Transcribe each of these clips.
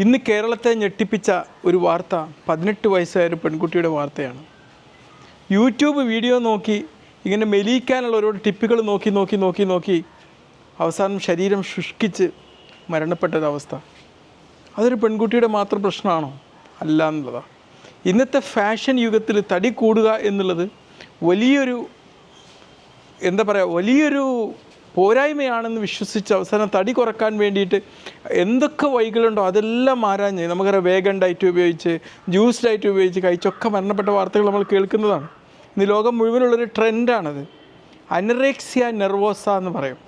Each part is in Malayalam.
ഇന്ന് കേരളത്തെ ഞെട്ടിപ്പിച്ച ഒരു വാർത്ത പതിനെട്ട് ഒരു പെൺകുട്ടിയുടെ വാർത്തയാണ്. യൂട്യൂബ് വീഡിയോ നോക്കി ഇങ്ങനെ മെലിയിക്കാനുള്ള ഓരോ ടിപ്പുകൾ നോക്കി നോക്കി നോക്കി നോക്കി അവസാനം ശരീരം ശുഷ്കിച്ച് മരണപ്പെട്ടൊരവസ്ഥ. അതൊരു പെൺകുട്ടിയുടെ മാത്രം പ്രശ്നമാണോ? അല്ല എന്നുള്ളതാണ് ഇന്നത്തെ ഫാഷൻ യുഗത്തിൽ തടി കൂടുക എന്നുള്ളത് വലിയൊരു എന്താ പറയുക വലിയൊരു പോരായ്മയാണെന്ന് വിശ്വസിച്ച് അവസാനം തടി കുറയ്ക്കാൻ വേണ്ടിയിട്ട് എന്തൊക്കെ വൈകലുണ്ടോ അതെല്ലാം മാറാഞ്ഞ് നമുക്കറിയാം വേഗൻ ഡയറ്റ് ഉപയോഗിച്ച് ജ്യൂസ് ഡയറ്റ് ഉപയോഗിച്ച് കഴിച്ചൊക്കെ മരണപ്പെട്ട വാർത്തകൾ നമ്മൾ കേൾക്കുന്നതാണ്. ഇന്ന് ലോകം മുഴുവനുള്ളൊരു ട്രെൻഡാണത്. അനറേക്സിയ നെർവോസ എന്ന് പറയും.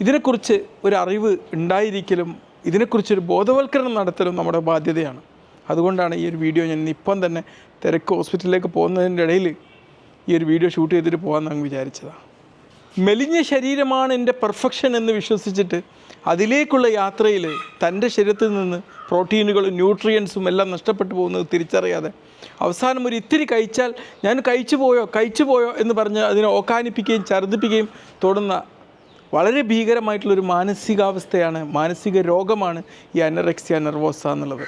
ഇതിനെക്കുറിച്ച് ഒരു അറിവ് ഉണ്ടായിരിക്കലും ഇതിനെക്കുറിച്ചൊരു ബോധവൽക്കരണം നടത്തലും നമ്മുടെ ബാധ്യതയാണ്. അതുകൊണ്ടാണ് ഈ ഒരു വീഡിയോ ഞാൻ ഇപ്പം തന്നെ തിരക്ക് ഹോസ്പിറ്റലിലേക്ക് പോകുന്നതിന്റെ ഇടയിൽ ഈ ഒരു വീഡിയോ ഷൂട്ട് ചെയ്തിട്ട് പോകാമെന്ന് അങ്ങ് വിചാരിച്ചതാണ്. മെലിഞ്ഞ ശരീരമാണ് എന്റെ പെർഫെക്ഷൻ എന്ന് വിശ്വസിച്ചിട്ട് അതിലേക്കുള്ള യാത്രയിൽ തന്റെ ശരീരത്തിൽ നിന്ന് പ്രോട്ടീനുകളും ന്യൂട്രിയൻസും എല്ലാം നഷ്ടപ്പെട്ടു പോകുന്നത് തിരിച്ചറിയാതെ. അവസാനം ഒരു ഇത്തിരി കഴിച്ചാൽ ഞാൻ കഴിച്ചു പോയോ കഴിച്ചു പോയോ എന്ന് പറഞ്ഞ് അതിനെ ഓക്കാനിപ്പിക്കുകയും ഛർദ്ദിപ്പിക്കുകയും തുടർന്ന വളരെ ഭീകരമായിട്ടുള്ളൊരു മാനസികാവസ്ഥയാണ് മാനസിക രോഗമാണ് ഈ അനറക്സിയ നെർവോസ എന്നുള്ളത്.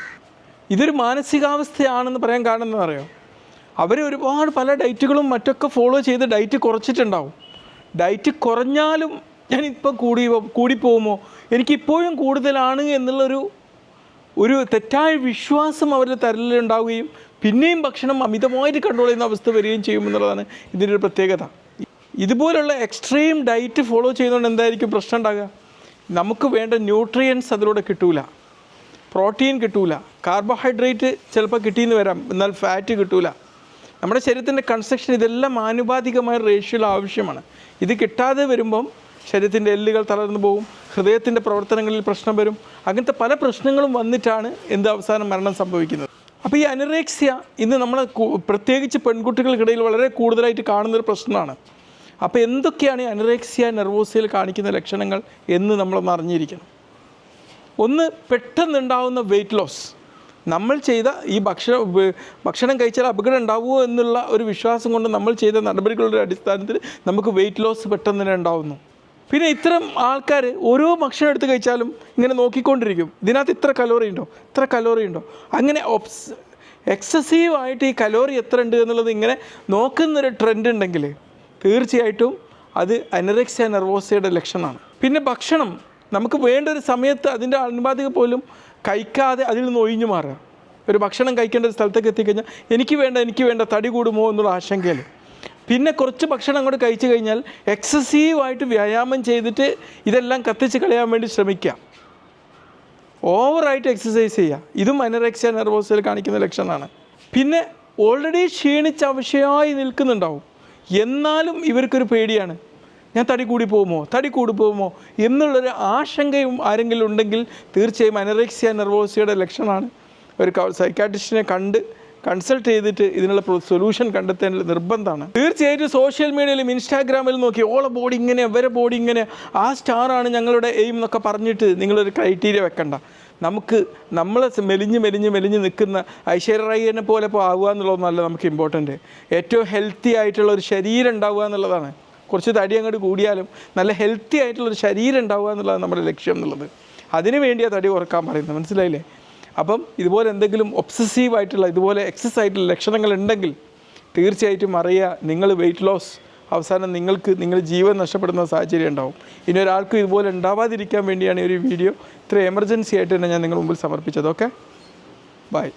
ഇതൊരു മാനസികാവസ്ഥയാണെന്ന് പറയാൻ കാരണം എന്താ പറയുക അവർ ഒരുപാട് പല ഡയറ്റുകളും മറ്റൊക്കെ ഫോളോ ചെയ്ത് ഡയറ്റ് കുറച്ചിട്ടുണ്ടാവും. ഡയറ്റ് കുറഞ്ഞാലും ഞാനിപ്പോൾ കൂടി കൂടിപ്പോകുമോ എനിക്കിപ്പോഴും കൂടുതലാണ് എന്നുള്ളൊരു ഒരു തെറ്റായ വിശ്വാസം അവരുടെ തരലിലുണ്ടാവുകയും പിന്നെയും ഭക്ഷണം അമിതമായിട്ട് കണ്ട്രോൾ ചെയ്യുന്ന അവസ്ഥ വരികയും ചെയ്യുമെന്നുള്ളതാണ് ഇതിന്റെ ഒരു പ്രത്യേകത. ഇതുപോലുള്ള എക്സ്ട്രീം ഡയറ്റ് ഫോളോ ചെയ്യുന്നതുകൊണ്ട് എന്തായിരിക്കും പ്രശ്നം ഉണ്ടാകുക നമുക്ക് വേണ്ട ന്യൂട്രിയൻസ് അതിലൂടെ കിട്ടൂല. പ്രോട്ടീൻ കിട്ടൂല. കാർബോഹൈഡ്രേറ്റ് ചിലപ്പോൾ കിട്ടിയെന്ന് വരാം. എന്നാൽ ഫാറ്റ് കിട്ടൂല. നമ്മുടെ ശരീരത്തിന്റെ കൺസ്ട്രക്ഷൻ ഇതെല്ലാം ആനുപാതികമായ റേഷ്യോയിൽ ആവശ്യമാണ്. ഇത് കിട്ടാതെ വരുമ്പം ശരീരത്തിന്റെ എല്ലുകൾ തളർന്നു പോകും ഹൃദയത്തിന്റെ പ്രവർത്തനങ്ങളിൽ പ്രശ്നം വരും. അങ്ങനത്തെ പല പ്രശ്നങ്ങളും വന്നിട്ടാണ് എന്ത് അവസാനം മരണം സംഭവിക്കുന്നത്. അപ്പോൾ ഈ അനറേക്സിയ ഇന്ന് നമ്മൾ പ്രത്യേകിച്ച് പെൺകുട്ടികൾക്കിടയിൽ വളരെ കൂടുതലായിട്ട് കാണുന്നൊരു പ്രശ്നമാണ്. അപ്പോൾ എന്തൊക്കെയാണ് ഈ അനറേക്സിയ നെർവോസിയയിൽ കാണിക്കുന്ന ലക്ഷണങ്ങൾ എന്ന് നമ്മളൊന്ന് അറിഞ്ഞിരിക്കണം. ഒന്ന് പെട്ടെന്നുണ്ടാവുന്ന വെയിറ്റ് ലോസ് നമ്മൾ ചെയ്ത ഈ ഭക്ഷണം ഭക്ഷണം കഴിച്ചാൽ അപകടം ഉണ്ടാവുമോ എന്നുള്ള ഒരു വിശ്വാസം കൊണ്ട് നമ്മൾ ചെയ്ത നടപടികളുടെ അടിസ്ഥാനത്തിൽ നമുക്ക് വെയിറ്റ് ലോസ് പെട്ടെന്ന് തന്നെ ഉണ്ടാവുന്നു. പിന്നെ ഇത്തരം ആൾക്കാർ ഓരോ ഭക്ഷണം എടുത്ത് കഴിച്ചാലും ഇങ്ങനെ നോക്കിക്കൊണ്ടിരിക്കും. ഇതിനകത്ത് ഇത്ര കലോറി ഉണ്ടോ? ഇത്ര കലോറി ഉണ്ടോ? അങ്ങനെ ഒബ്സ് എക്സസീവ് ആയിട്ട് ഈ കലോറി എത്ര ഉണ്ട് എന്നുള്ളത് ഇങ്ങനെ നോക്കുന്നൊരു ട്രെൻഡ് ഉണ്ടെങ്കിൽ തീർച്ചയായിട്ടും അത് അനറക്സിയ നെർവോസയുടെ ലക്ഷണമാണ്. പിന്നെ ഭക്ഷണം നമുക്ക് വേണ്ട ഒരു സമയത്ത് അതിന്റെ ആത്മാതിക പോലും കഴിക്കാതെ അതിൽ നിന്ന് ഒഴിഞ്ഞു മാറുക. ഒരു ഭക്ഷണം കഴിക്കേണ്ട ഒരു സ്ഥലത്തേക്ക് എത്തിക്കഴിഞ്ഞാൽ എനിക്ക് വേണ്ട എനിക്ക് വേണ്ട തടി കൂടുമോ എന്നുള്ള ആശങ്കയിൽ. പിന്നെ കുറച്ച് ഭക്ഷണം അങ്ങോട്ട് കഴിച്ചു കഴിഞ്ഞാൽ എക്സസീവായിട്ട് വ്യായാമം ചെയ്തിട്ട് ഇതെല്ലാം കത്തിച്ച് കളയാൻ വേണ്ടി ശ്രമിക്കുക. ഓവറായിട്ട് എക്സസൈസ് ചെയ്യുക. ഇതും അനറക്സിയ നെർവോസിൽ കാണിക്കുന്ന ലക്ഷണമാണ്. പിന്നെ ഓൾറെഡി ക്ഷീണിച്ച് അവശയായി നിൽക്കുന്നുണ്ടാവും. എന്നാലും ഇവർക്കൊരു പേടിയാണ്. ഞാൻ തടി കൂടി പോകുമോ? തടി കൂടി പോകുമോ? എന്നുള്ളൊരു ആശങ്കയും ആരെങ്കിലും ഉണ്ടെങ്കിൽ തീർച്ചയായും അനറക്സിയ നെർവോസിയുടെ ലക്ഷണമാണ്. ഒരു സൈക്കാട്രിസ്റ്റിനെ കണ്ട് കൺസൾട്ട് ചെയ്തിട്ട് ഇതിനുള്ള സൊല്യൂഷൻ കണ്ടെത്തേണ്ട നിർബന്ധമാണ്. തീർച്ചയായിട്ടും സോഷ്യൽ മീഡിയയിലും ഇൻസ്റ്റാഗ്രാമിൽ നോക്കി ഓളെ ബോഡി ഇങ്ങനെ അവരെ ബോഡി ഇങ്ങനെ ആ സ്റ്റാറാണ് ഞങ്ങളുടെ എയിം എന്നൊക്കെ പറഞ്ഞിട്ട് നിങ്ങളൊരു ക്രൈറ്റീരിയ വെക്കണ്ട. നമുക്ക് നമ്മളെ മെലിഞ്ഞ് മെലിഞ്ഞ് മെലിഞ്ഞ് നിൽക്കുന്ന ഐശ്വര്യ റായിനെ പോലെ ഇപ്പോൾ ആവുക എന്നുള്ളതൊന്നല്ല നമുക്ക് ഇമ്പോർട്ടന്റ് ഏറ്റവും ഹെൽത്തി ആയിട്ടുള്ള ഒരു ശരീരം ഉണ്ടാവുക എന്നുള്ളതാണ്. കുറച്ച് തടി അങ്ങോട്ട് കൂടിയാലും നല്ല ഹെൽത്തി ആയിട്ടുള്ളൊരു ശരീരം ഉണ്ടാവുക എന്നുള്ളതാണ് നമ്മുടെ ലക്ഷ്യം എന്നുള്ളത്. അതിനു വേണ്ടിയാണ് തടി കുറയ്ക്കാൻ പറയുന്നത്. മനസ്സിലായില്ലേ? അപ്പം ഇതുപോലെ എന്തെങ്കിലും ഒബ്സസീവ് ആയിട്ടുള്ള ഇതുപോലെ എക്സസ് ആയിട്ടുള്ള ലക്ഷണങ്ങൾ ഉണ്ടെങ്കിൽ തീർച്ചയായിട്ടും അറിയുക നിങ്ങൾ വെയിറ്റ് ലോസ് അവസാനം നിങ്ങൾക്ക് നിങ്ങൾ ജീവൻ നഷ്ടപ്പെടുന്ന സാഹചര്യം ഉണ്ടാവും. ഇനി ഒരാൾക്ക് ഇതുപോലെ ഉണ്ടാവാതിരിക്കാൻ വേണ്ടിയാണ് ഈ ഒരു വീഡിയോ ഇത്ര എമർജൻസി ആയിട്ട് തന്നെ ഞാൻ നിങ്ങളുടെ മുമ്പിൽ സമർപ്പിച്ചത്. Okay bye